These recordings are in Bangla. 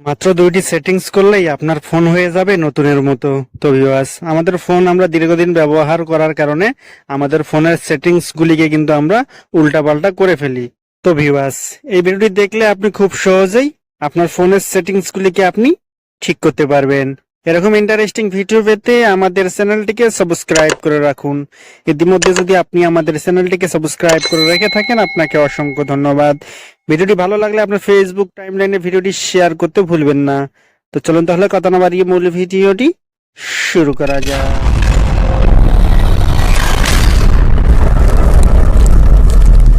মাত্র দুইটি সেটিংস করলেই আপনার ফোন হয়ে যাবে নতুনের মতো। তো ভিওয়াস আমাদের ফোন আমরা দীর্ঘদিন ব্যবহার করার কারণে আমাদের ফোনের সেটিংসগুলিকে কিন্তু আমরা উল্টাপাল্টা করে ফেলি। তো ভিওয়াস এই ভিডিওটি দেখলে আপনি খুব সহজেই আপনার ফোনের সেটিংসগুলিকে আপনি ঠিক করতে পারবেন। এরকম ইন্টারেস্টিং ভিডিও পেতে আমাদের চ্যানেলটিকে সাবস্ক্রাইব করে রাখুন। ইতিমধ্যে যদি আপনি আমাদের চ্যানেলটিকে সাবস্ক্রাইব করে রেখে থাকেন, আপনাকে অসংখ্য ধন্যবাদ। ভিডিওটি ভালো লাগলে আপনার ফেসবুক টাইমলাইনে ভিডিওটি শেয়ার করতে ভুলবেন না। তো চলুন তাহলে কথা না বাড়িয়ে মূল ভিডিওটি শুরু করা যাক।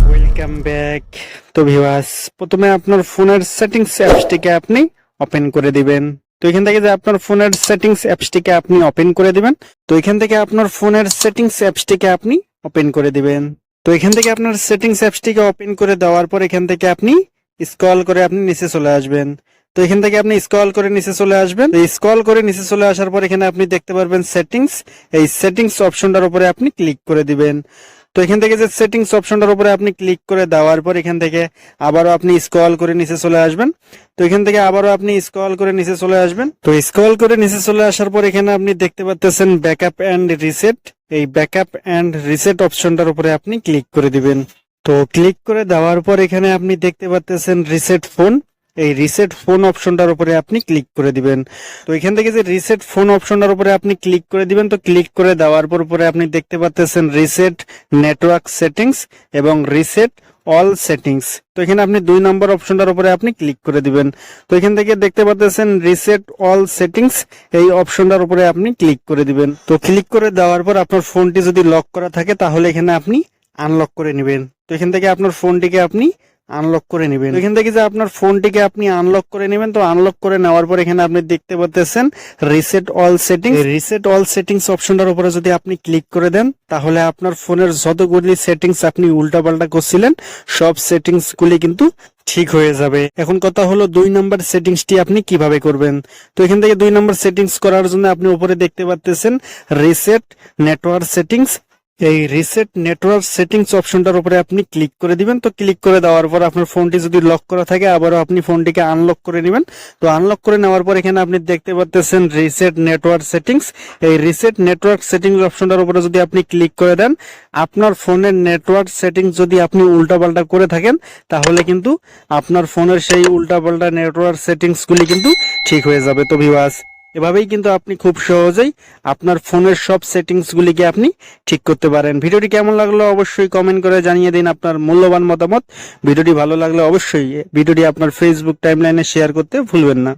ওয়েলকাম ব্যাক তো ভিউয়ার্স প্রথমে আপনার ফোনের সেটিংস অ্যাপসটিকে আপনি ওপেন করে দিবেন। তো এখান থেকে যে আপনার ফোনের সেটিংস অ্যাপসটিকে আপনি ওপেন করে দিবেন, তো এখান থেকে আপনার ফোনের সেটিংস অ্যাপসটিকে আপনি ওপেন করে দিবেন। তো এখান থেকে আপনার সেটিংস অ্যাপসটিকে ওপেন করে দেওয়ার পর এখান থেকে আপনি স্ক্রল করে আপনি নিচে চলে আসবেন। তো এখান থেকে আপনি স্ক্রল করে নিচে চলে আসবেন। স্ক্রল করে নিচে চলে আসার পর এখানে আপনি দেখতে পারবেন সেটিংস এই সেটিংস অপশনটার উপরে আপনি ক্লিক করে দিবেন। তো এখান থেকে যে সেটিংস অপশনটার উপরে আপনি ক্লিক করে দেওয়ার পর এখান থেকে আবারও আপনি স্ক্রল করে নিচে চলে আসবেন। তো এখান থেকে আবারও আপনি স্ক্রল করে নিচে চলে আসবেন। তো স্ক্রল করে নিচে চলে আসার পর এখানে আপনি দেখতে পাচ্ছেন ব্যাকআপ এন্ড রিসেট এই ব্যাকআপ এন্ড রিসেট অপশনটার উপরে আপনি ক্লিক করে দিবেন। তো ক্লিক করে দেওয়ার পর এখানে আপনি দেখতে পাচ্ছেন রিসেট ফোন এই রিসেট ফোন অপশনটার উপরে আপনি ক্লিক করে দিবেন। তো এখান থেকে যে রিসেট ফোন অপশনটার উপরে আপনি ক্লিক করে দিবেন, তো ক্লিক করে দেওয়ার পর পরে আপনি দেখতে পাচ্ছেন রিসেট নেটওয়ার্ক সেটিংস এবং রিসেট অল সেটিংস তো এখানে আপনি দুই নম্বর অপশনটার উপরে আপনি ক্লিক করে দিবেন। তো এখান থেকে দেখতে পাচ্ছেন রিসেট অল সেটিংস এই অপশনটার উপরে আপনি ক্লিক করে দিবেন। তো ক্লিক করে দেওয়ার পর আপনার ফোনটি যদি লক করা থাকে, তাহলে এখানে আপনি আনলক করে নেবেন। তো এখান থেকে আপনার ফোনটিকে আপনি আনলক করে নেবেন। এখান থেকে যে আপনার ফোনটিকে আপনি আনলক করে নেবেন তো আনলক করে নেওয়ার পর এখানে আপনি দেখতে পাচ্ছেন reset all settings reset all settings অপশনটার উপরে যদি আপনি ক্লিক করে দেন তাহলে আপনার ফোনের যতগুলি সেটিংস আপনি উল্টাপাল্টা করছিলেন সব সেটিংস গুলি কিন্তু ঠিক হয়ে যাবে। এখন কথা হলো দুই নম্বর সেটিংসটি আপনি কীভাবে করবেন। তো এখান থেকে দুই নম্বর সেটিংস করার জন্য আপনি উপরে দেখতে পাচ্ছেন রিসেট নেটওয়ার্ক সেটিংস এই রিসেট নেটওয়ার্ক সেটিংস অপশনটার উপরে আপনি ক্লিক করে দিবেন। তো ক্লিক করে দেওয়ার পর আপনার ফোনটি যদি লক করা থাকে, আবারও আপনি ফোনটিকে আনলক করে নেবেন। তো আনলক করে নেওয়ার পর এখানে আপনি দেখতে পাচ্ছেন রিসেট নেটওয়ার্ক সেটিংস এই রিসেট নেটওয়ার্ক সেটিংস অপশনটার উপরে যদি আপনি ক্লিক করে দেন, আপনার ফোনের নেটওয়ার্ক সেটিংস যদি আপনি উল্টাপাল্টা করে থাকেন, তাহলে কিন্তু আপনার ফোনের সেই উল্টাপাল্টা নেটওয়ার্ক সেটিংস গুলি কিন্তু ঠিক হয়ে যাবে। তো ভিওয়াস এভাবেই কিন্তু আপনি খুব সহজেই আপনার ফোনের সব সেটিংসগুলিকে আপনি ঠিক করতে পারেন। ভিডিওটি কেমন লাগল অবশ্যই কমেন্ট করে জানিয়ে দিন আপনার মূল্যবান মতামত। ভিডিওটি ভালো লাগলে অবশ্যই ভিডিওটি আপনার ফেসবুক টাইমলাইনে শেয়ার করতে ভুলবেন না।